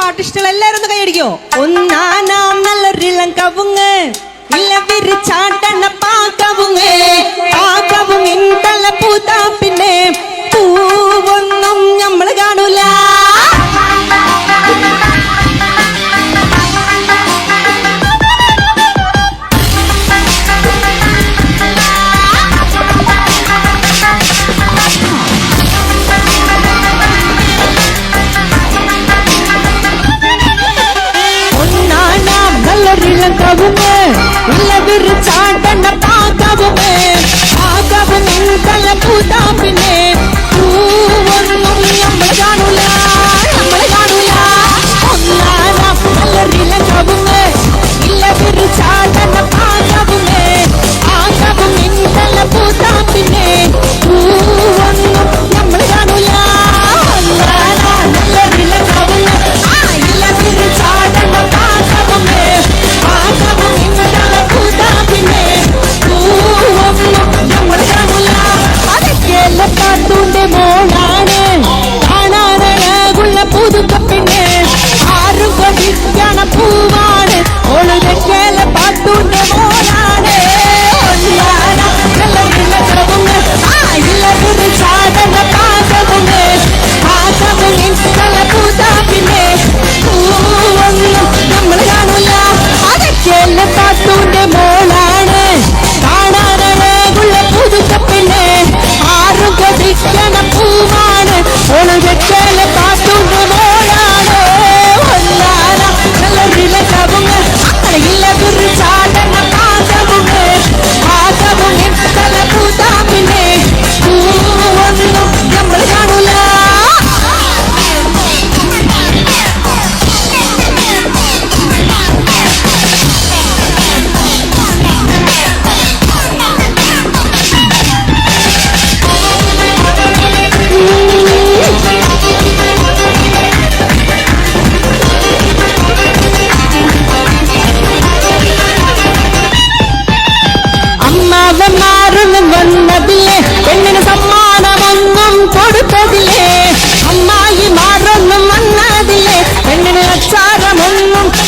പാട്ട് ഇഷ്ടമുള്ള എല്ലാരും കൈയടിക്കോ? ഒന്നാ നാം നല്ലൊരിളം കവുങ്ങ്. ഇല്ല വിരിച്ചാട്ടണ പാക്കവുങ്ങ് ആ ஒரு இளங்கவுமே உள்ள விருச்சாண்டன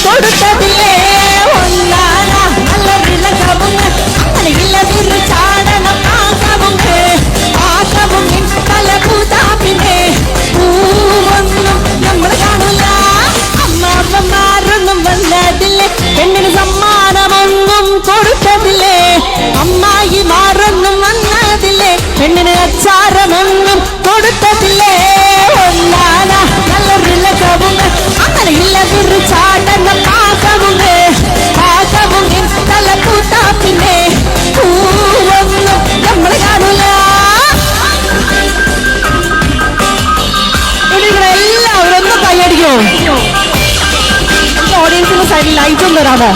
കൊടുത്തതില്ലേ ഒന്നാന നല്ല വിളകവുങ്ങ് അങ്ങനെ ഇല്ല വിരു ചാടണം ആകവുങ്ങ് ആകവുങ്ങിൻ തല പൂതാപിനെ പൂവൊന്നും നമ്മൾ കാണില്ല അമ്മാവന്മാരൊന്നും വന്നതില്ലേ പെണ്ണിന് സമ്മാനമൊന്നും കൊടുത്തതില്ലേ. അമ്മായി മാറൊന്നും വന്നതില്ലേ പെണ്ണിന് അച്ചാരമൊന്നും കൈയടിക്കോ. ഓഡിയൻസിന്റെ സൈഡിൽ ലൈറ്റ് ഒന്ന് തരാമോ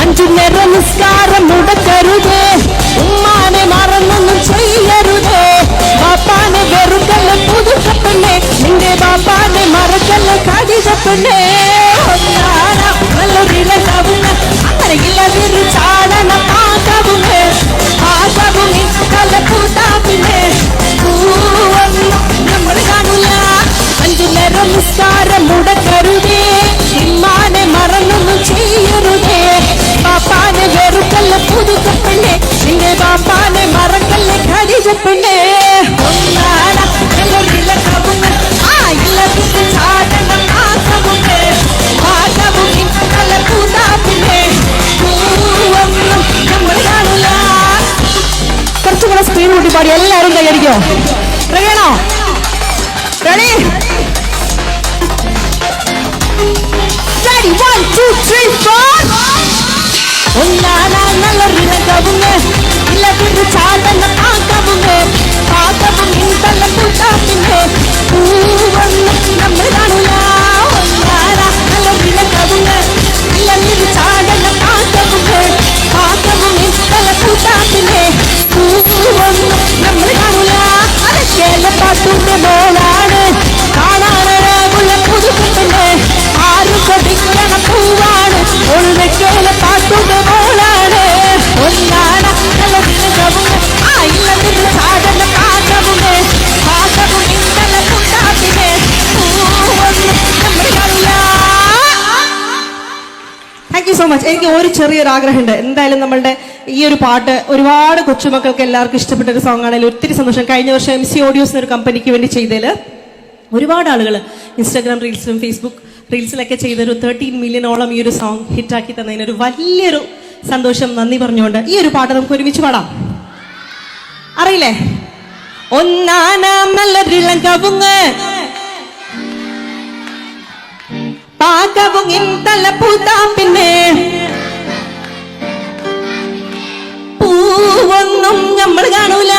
അഞ്ചു നേരം നിസ്കാരം മുടക്കരുതേ. பாடி எல்லாரும் கையடிக்கும் ரகேனா ready ready? One two three four உன்னானால் நல்ல ரிலக்கவுங்க இல்லை എനിക്ക് ഒരു ചെറിയൊരു ആഗ്രഹമുണ്ട്. എന്തായാലും നമ്മളുടെ ഈ ഒരു പാട്ട് ഒരുപാട് കൊച്ചുമക്കൾക്ക് എല്ലാവർക്കും ഇഷ്ടപ്പെട്ട ഒരു സോങ് ആണെങ്കിലും ഒത്തിരി സന്തോഷം. കഴിഞ്ഞ വർഷം എം സി ഓഡിയോസ് എന്നൊരു കമ്പനിക്ക് വേണ്ടി ചെയ്തതിൽ ഒരുപാട് ആളുകൾ ഇൻസ്റ്റാഗ്രാം റീൽസിലും ഫേസ്ബുക്ക് റീൽസിലൊക്കെ ചെയ്തൊരു തേർട്ടീൻ മില്യണോളം ഈ ഒരു സോങ് ഹിറ്റാക്കി തന്നതിന് ഒരു വലിയൊരു സന്തോഷം നന്ദി പറഞ്ഞുകൊണ്ട് ഈ ഒരു പാട്ട് നമുക്ക് ഒരുമിച്ച് പാടാം. അറിയില്ലേ? ഒന്നാനാം നല്ല പിന്നെ. നമ്മൾ കാണൂല.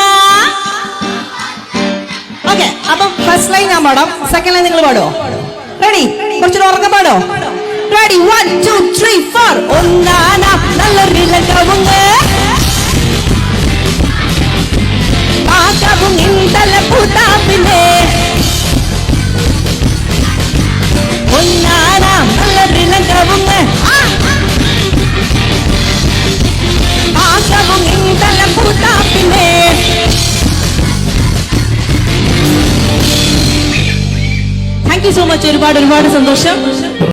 ഓക്കെ അപ്പം ഫസ്റ്റ് ലൈൻ ഞാൻ പാടാം. സെക്കൻഡ് ലൈൻ നിങ്ങൾ പാടോ റെഡി കുറച്ചുകൂടെ ഉറക്കം പാടോ? Ready one two three four ഒന്നാന നല്ല കവുങ്ങ് സോ മച്ച് ഒരുപാട് ഒരുപാട് സന്തോഷം.